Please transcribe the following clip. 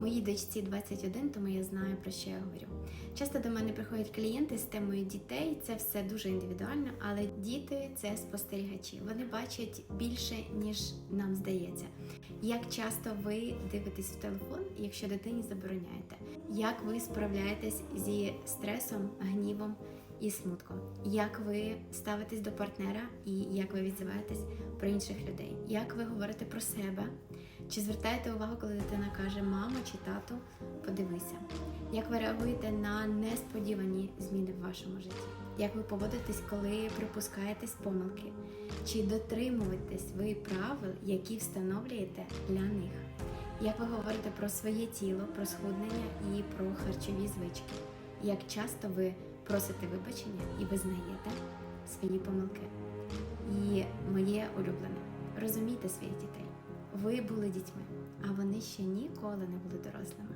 Моїй дочці 21, тому я знаю про що я говорю. Часто до мене приходять клієнти з темою дітей. Це все дуже індивідуально, але діти це спостерігачі. Вони бачать більше, ніж нам здається. Як часто ви дивитесь в телефон, якщо дитині забороняєте? Як ви справляєтесь зі стресом, гнівом і смутком? Як ви ставитесь до партнера і як ви відзиваєтесь про інших людей? Як ви говорите про себе? Чи звертаєте увагу, коли дитина каже мама чи тату, подивися? Як ви реагуєте на несподівані зміни в вашому житті? Як ви поводитесь, коли припускаєтесь помилки? Чи дотримуєтесь ви правил, які встановлюєте для них? Як ви говорите про своє тіло, про схуднення і про харчові звички? Як часто ви просите вибачення і визнаєте свої помилки? І моє улюблене розумійте своїх дітей. Ви були дітьми, а вони ще ніколи не були дорослими.